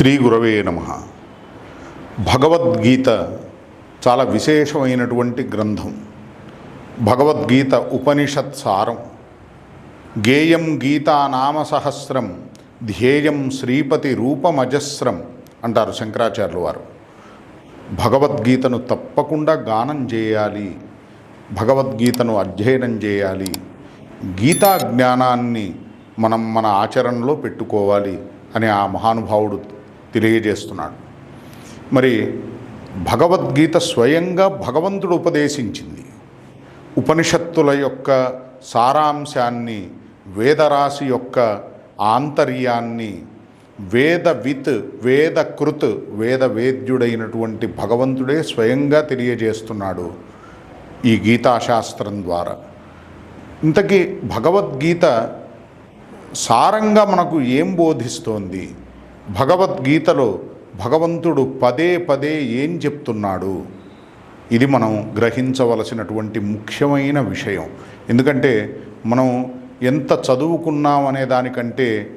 శ్రీ గురవే నమ. భగవద్గీత చాలా విశేషమైనటువంటి గ్రంథం. భగవద్గీత ఉపనిషత్ సారం. గేయం గీతా నామ సహస్రం ధ్యేయం శ్రీపతి రూపమజస్రం అంటారు శంకరాచార్యుల వారు. భగవద్గీతను తప్పకుండా గానం చేయాలి భగవద్గీతను అధ్యయనం చేయాలి గీతా జ్ఞానాన్ని మనం మన ఆచరణలో పెట్టుకోవాలి అని ఆ మహానుభావుడు తెలియజేస్తున్నాడు. మరి భగవద్గీత స్వయంగా భగవంతుడు ఉపదేశించింది. ఉపనిషత్తుల యొక్క సారాంశాన్ని వేదరాశి యొక్క ఆంతర్యాన్ని వేదవిత్ వేదకృత్ వేద వేద్యుడైనటువంటి భగవంతుడే స్వయంగా తెలియజేస్తున్నాడు ఈ గీతాశాస్త్రం ద్వారా. ఇంతకీ భగవద్గీత సారంగా మనకు ఏం బోధిస్తోంది? భగవద్గీతలో భగవంతుడు పదే పదే ఏం చెప్తున్నాడు? ఇది మనం గ్రహించవలసినటువంటి ముఖ్యమైన విషయం. ఎందుకంటే మనం ఎంత చదువుకున్నాం అనే దానికంటే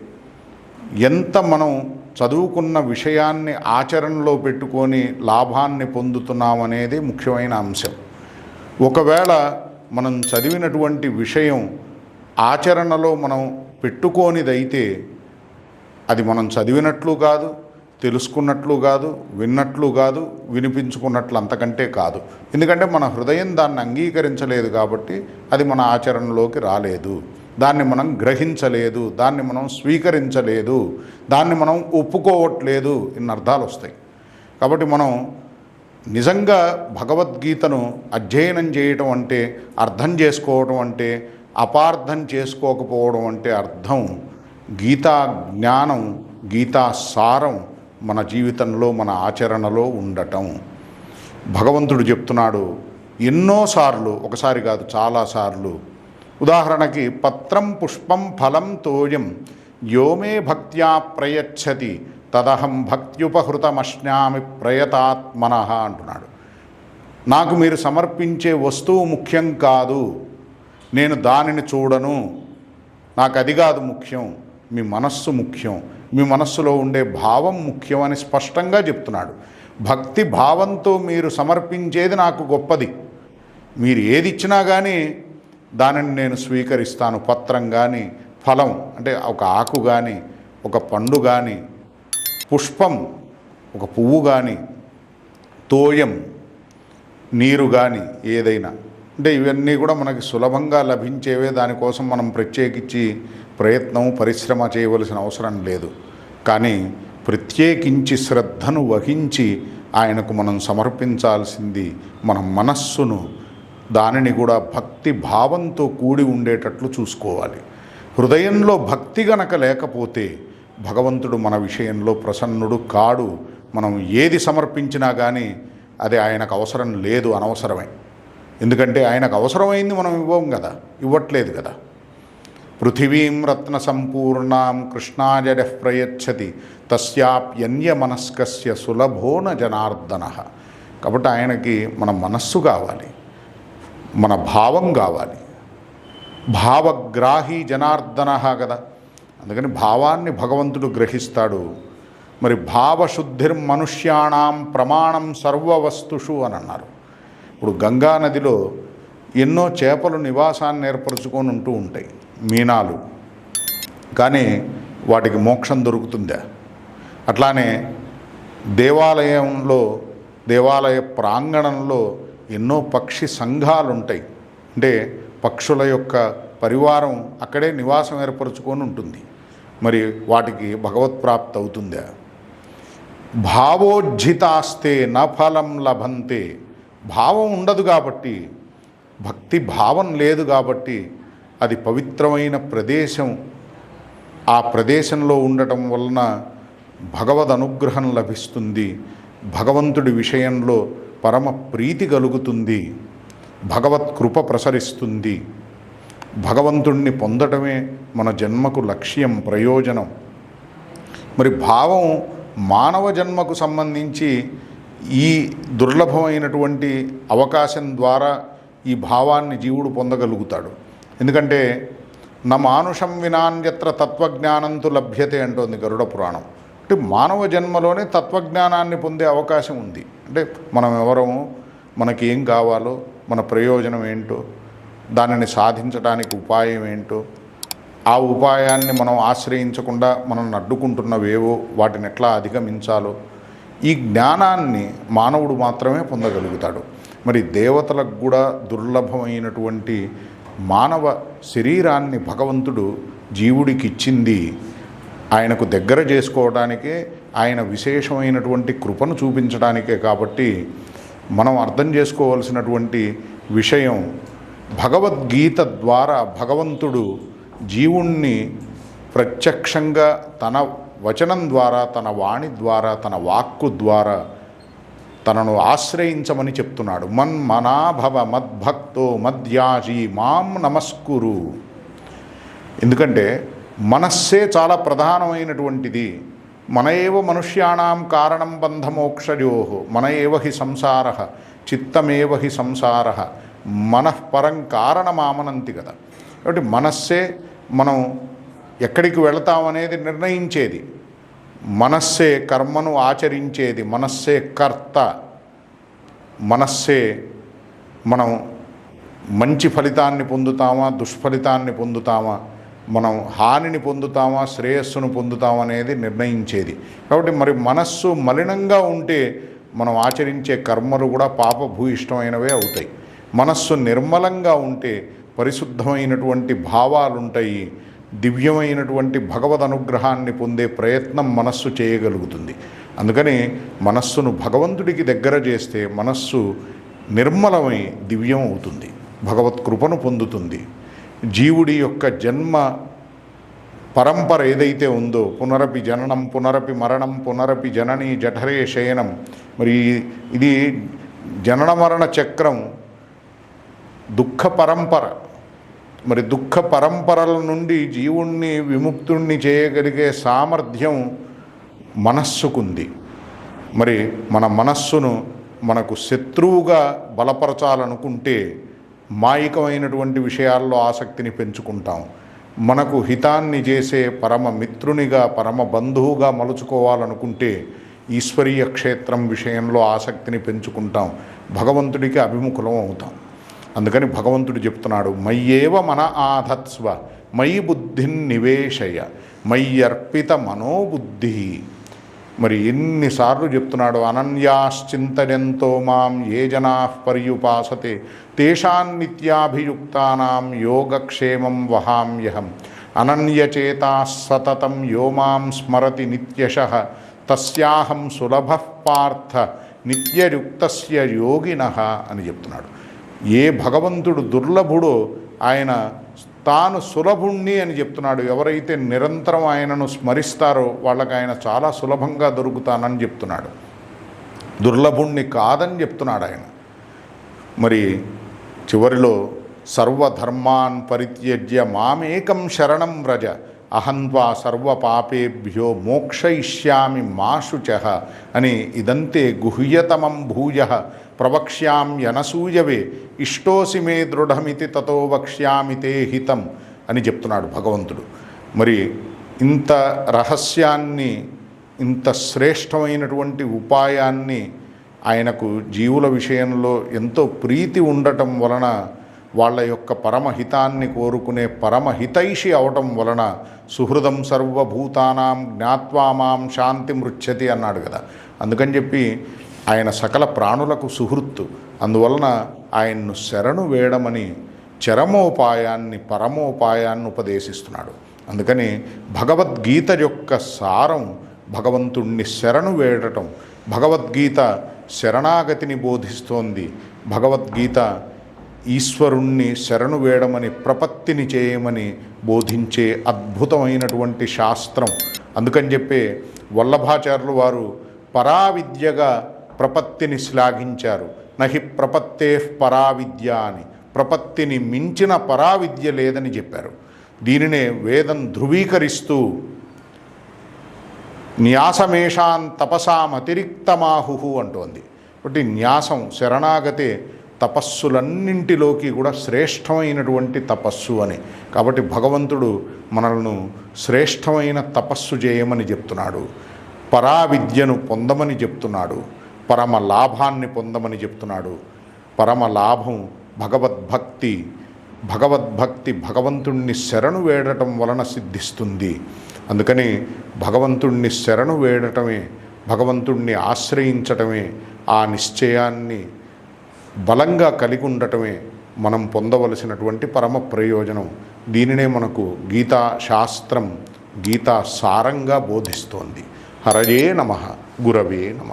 ఎంత మనం చదువుకున్న విషయాన్ని ఆచరణలో పెట్టుకొని లాభాన్ని పొందుతున్నామనేది ముఖ్యమైన అంశం. ఒకవేళ మనం చదివినటువంటి విషయం ఆచరణలో మనం పెట్టుకోనిదైతే అది మనం చదివినట్లు కాదు తెలుసుకున్నట్లు కాదు విన్నట్లు కాదు వినిపించుకున్నట్లు అంతకంటే కాదు. ఎందుకంటే మన హృదయం దాన్ని అంగీకరించలేదు కాబట్టి అది మన ఆచరణలోకి రాలేదు. దాన్ని మనం గ్రహించలేదు దాన్ని మనం స్వీకరించలేదు దాన్ని మనం ఒప్పుకోవట్లేదు ఇన్ని అర్థాలు వస్తాయి కాబట్టి మనం నిజంగా భగవద్గీతను అధ్యయనం చేయటం అంటే అర్థం చేసుకోవడం అంటే అపార్థం చేసుకోకపోవడం అంటే అర్థం గీతా జ్ఞానం గీతా సారం మన జీవితంలో మన ఆచరణలో ఉండటం. భగవంతుడు చెప్తున్నాడు ఎన్నోసార్లు ఒకసారి కాదు చాలాసార్లు ఉదాహరణకి పత్రం పుష్పం ఫలం తోయం యోమే భక్త్యా ప్రయచ్చతి తదహం భక్త్యుపహృతమశ్నామి ప్రయతాత్మన అంటున్నాడు. నాకు మీరు సమర్పించే వస్తువు ముఖ్యం కాదు నేను దానిని చూడను నాకు అది కాదు ముఖ్యం. మీ మనస్సు ముఖ్యం. మీ మనస్సులో ఉండే భావం ముఖ్యం అని స్పష్టంగా చెప్తున్నాడు. భక్తి భావంతో మీరు సమర్పించేది నాకు గొప్పది. మీరు ఏది ఇచ్చినా కానీ దానిని నేను స్వీకరిస్తాను. పత్రం కానీ ఫలం అంటే ఒక ఆకు కానీ ఒక పండు కానీ పుష్పం ఒక పువ్వు కానీ తోయం నీరు కానీ ఏదైనా అంటే ఇవన్నీ కూడా మనకి సులభంగా లభించేవే దానికోసం మనం ప్రత్యేకించి ప్రయత్నం పరిశ్రమ చేయవలసిన అవసరం లేదు. కానీ ప్రత్యేకించి శ్రద్ధను వహించి ఆయనకు మనం సమర్పించాల్సింది మన మనస్సును దానిని కూడా భక్తి భావంతో కూడి ఉండేటట్లు చూసుకోవాలి. హృదయంలో భక్తి గనక లేకపోతే భగవంతుడు మన విషయంలో ప్రసన్నుడు కాడు. మనం ఏది సమర్పించినా కానీ అది ఆయనకు అవసరం లేదు అనవసరమే. ఎందుకంటే ఆయనకు అవసరమైంది మనం ఇవ్వం కదా ఇవ్వట్లేదు కదా. పృథివీం రత్న సంపూర్ణాం కృష్ణాజడ ప్రయచ్చతి తస్యాప్యన్యమనస్కస్య సులభోన జనార్దన. కాబట్టి ఆయనకి మన మనస్సు కావాలి మన భావం కావాలి. భావగ్రాహి జనార్దన కదా. అందుకని భావాన్ని భగవంతుడు గ్రహిస్తాడు. మరి భావశుద్ధిర్మనుష్యాణం ప్రమాణం సర్వవస్తుషు అని అన్నారు ఇప్పుడు గంగా నదిలో ఎన్నో చేపలు నివాసాన్ని ఏర్పరచుకొని ఉంటూ ఉంటాయి మీనాలు. కానీ వాటికి మోక్షం దొరుకుతుందా? అట్లానే దేవాలయంలో దేవాలయ ప్రాంగణంలో ఎన్నో పక్షి సంఘాలు ఉంటాయి అంటే పక్షుల యొక్క పరివారం అక్కడే నివాసం ఏర్పరచుకొని ఉంటుంది. మరి వాటికి భగవత్ప్రాప్తి అవుతుందా? భావోజ్జితాస్తే నఫలం లభంతే. భావం ఉండదు కాబట్టి భక్తి భావం లేదు కాబట్టి అది పవిత్రమైన ప్రదేశం. ఆ ప్రదేశంలో ఉండటం వలన భగవద్ అనుగ్రహం లభిస్తుంది. భగవంతుడి విషయంలో పరమ ప్రీతి కలుగుతుంది. భగవత్ కృప ప్రసరిస్తుంది. భగవంతుణ్ణి పొందటమే మన జన్మకు లక్ష్యం ప్రయోజనం. మరి భావం మానవ జన్మకు సంబంధించి ఈ దుర్లభమైనటువంటి అవకాశం ద్వారా ఈ భావాన్ని జీవుడు పొందగలుగుతాడు. ఎందుకంటే నా మానుషం వినాన్యత్ర తత్వజ్ఞానంతో లభ్యతే అంటోంది గరుడ పురాణం. అంటే మానవ జన్మలోనే తత్వజ్ఞానాన్ని పొందే అవకాశం ఉంది. అంటే మనం ఎవరము మనకి ఏం కావాలో మన ప్రయోజనం ఏంటో దానిని సాధించడానికి ఉపాయం ఏంటో ఆ ఉపాయాన్ని మనం ఆశ్రయించకుండా మనం అడ్డుకుంటున్నవేవో వాటిని ఎట్లా అధిగమించాలో ఈ జ్ఞానాన్ని మానవుడు మాత్రమే పొందగలుగుతాడు. మరి దేవతలకు కూడా దుర్లభమైనటువంటి మానవ శరీరాన్ని భగవంతుడు జీవుడికి ఇచ్చింది ఆయనకు దగ్గర చేసుకోవడానికే ఆయన విశేషమైనటువంటి కృపను చూపించడానికే కాబట్టి మనం అర్థం చేసుకోవాల్సినటువంటి విషయం భగవద్గీత ద్వారా భగవంతుడు జీవుణ్ణి ప్రత్యక్షంగా తన వచనం ద్వారా తన వాణి ద్వారా తన వాక్కు ద్వారా తనను ఆశ్రయించమని చెప్తున్నాడు. మన్ మనాభవ మద్భక్తో మద్యాజీ మాం నమస్కురు. ఎందుకంటే మనస్సే చాలా ప్రధానమైనటువంటిది. మన ఏవ మనుష్యాణం కారణం బంధమోక్షయో మన ఏవ హి సంసార చిత్తమేవ హి సంసార మనఃపరం కారణమామనంతి కదా కాబట్టి మనస్సే మనం ఎక్కడికి వెళతామనేది నిర్ణయించేది. మనస్సే కర్మను ఆచరించేది. మనస్సే కర్త. మనస్సే మనం మంచి ఫలితాన్ని పొందుతామా దుష్ఫలితాన్ని పొందుతామా మనం హానిని పొందుతామా శ్రేయస్సును పొందుతామా అనేది నిర్ణయించేది. కాబట్టి మరి మనస్సు మలినంగా ఉంటే మనం ఆచరించే కర్మలు కూడా పాపభూయిష్టమైనవే అవుతాయి. మనస్సు నిర్మలంగా ఉంటే పరిశుద్ధమైనటువంటి భావాలుంటాయి. దివ్యమైనటువంటి భగవద్ అనుగ్రహాన్ని పొందే ప్రయత్నం మనస్సు చేయగలుగుతుంది. అందుకని మనస్సును భగవంతుడికి దగ్గర చేస్తే మనస్సు నిర్మలమై దివ్యం అవుతుంది భగవత్ కృపను పొందుతుంది. జీవుడి యొక్క జన్మ పరంపర ఏదైతే ఉందో పునరపి జననం పునరపి మరణం పునరపి జనని జఠరే శయనం మరి ఇది జనన మరణ చక్రం దుఃఖ పరంపర మరి దుఃఖ పరంపరల నుండి జీవుణ్ణి విముక్తుణ్ణి చేయగలిగే సామర్థ్యం మనస్సుకుంది. మరి మన మనస్సును మనకు శత్రువుగా బలపరచాలనుకుంటే మాయికమైనటువంటి విషయాల్లో ఆసక్తిని పెంచుకుంటాం. మనకు హితాన్ని చేసే పరమ మిత్రునిగా పరమ బంధువుగా మలుచుకోవాలనుకుంటే ఈశ్వరీయ క్షేత్రం విషయంలో ఆసక్తిని పెంచుకుంటాం. భగవంతుడికి అభిముఖులం అవుతాం. అందుకని భగవంతుడు చెప్తున్నాడు మయ్యేవ మన ఆధత్స్వ మయి బుద్ధిన్ నివేశయ మయ్యర్పిత మనోబుద్ధి. మరి ఎన్నిసార్లు చెప్తున్నాడు అనన్యాశ్చింతయంతో మాం ఏ జనా పర్యుపాసతే తేషాన్నిత్యాభియుక్తానాం యోగక్షేమం వహామ్యహం అనన్యచేతా సతతం యో మాం స్మరతి నిత్యశ తస్యాహం సులభ పార్థ నిత్యయుక్త యోగిన అని చెప్తున్నాడు. ఏ భగవంతుడు దుర్లభుడో ఆయన తాను సులభుణ్ణి అని చెప్తున్నాడు. ఎవరైతే నిరంతరం ఆయనను స్మరిస్తారో వాళ్ళకి ఆయన చాలా సులభంగా దొరుకుతానని చెప్తున్నాడు. దుర్లభుణ్ణి కాదని చెప్తున్నాడు ఆయన. మరి చివరిలో సర్వధర్మాన్ పరిత్యజ్య మామేకం శరణం వ్రజ. అహంత్వా సర్వపాపేభ్యో మోక్షయిష్యామి మాశుచ అని ఇదంతే గుహ్యతమం భూయ. ప్రవక్ష్యామ్యనసూయవే ఇష్టోసి మే దృఢమితి తతో వక్ష్యామి తే హితం అని చెప్తున్నాడు భగవంతుడు. మరి ఇంత రహస్యాన్ని ఇంత శ్రేష్టమైనటువంటి ఉపాయాన్ని ఆయనకు జీవుల విషయంలో ఎంతో ప్రీతి ఉండటం వలన వాళ్ళ యొక్క పరమహితాన్ని కోరుకునే పరమహితైషి అవటం వలన సుహృదం సర్వభూతానాం జ్ఞాత్వా మాం శాంతి మృచ్చతి అన్నాడు కదా. అందుకని చెప్పి ఆయన సకల ప్రాణులకు సుహృత్తు. అందువలన ఆయన్ను శరణు వేయడమని చరమోపాయాన్ని పరమోపాయాన్ని ఉపదేశిస్తున్నాడు. అందుకని భగవద్గీత యొక్క సారం భగవంతుణ్ణి శరణు వేడటం భగవద్గీత శరణాగతిని బోధిస్తోంది భగవద్గీత ఈశ్వరుణ్ణి శరణు వేయడమని ప్రపత్తిని చేయమని బోధించే అద్భుతమైనటువంటి శాస్త్రం. అందుకని చెప్పే వల్లభాచార్యులు వారు పరావిద్యగా ప్రపత్తిని శ్లాఘించారు. నహి ప్రపత్తే పరావిద్య అని. ప్రపత్తిని మించిన పరావిద్య లేదని చెప్పారు. దీనినే వేదం ధృవీకరిస్తూ న్యాసమేషాన్ తపసామతిరిక్తమాహు అంటోంది. కాబట్టి న్యాసం శరణాగతే తపస్సులన్నింటిలోకి కూడా శ్రేష్టమైనటువంటి తపస్సు అని. కాబట్టి భగవంతుడు మనలను శ్రేష్టమైన తపస్సు చేయమని చెప్తున్నాడు. పరావిద్యను పొందమని చెప్తున్నాడు. పరమ లాభాన్ని పొందమని చెప్తున్నాడు. పరమ లాభం భగవద్భక్తి భగవద్భక్తి భగవంతుణ్ణి శరణు వేడటం వలన సిద్ధిస్తుంది. అందుకని భగవంతుణ్ణి శరణు వేడటమే భగవంతుణ్ణి ఆశ్రయించటమే ఆ నిశ్చయాన్ని బలంగా కలిగి ఉండటమే మనం పొందవలసినటువంటి పరమ ప్రయోజనం. దీనినే మనకు గీతా శాస్త్రం గీతా సారంగా బోధిస్తోంది. హరయే నమ గురవే నమ.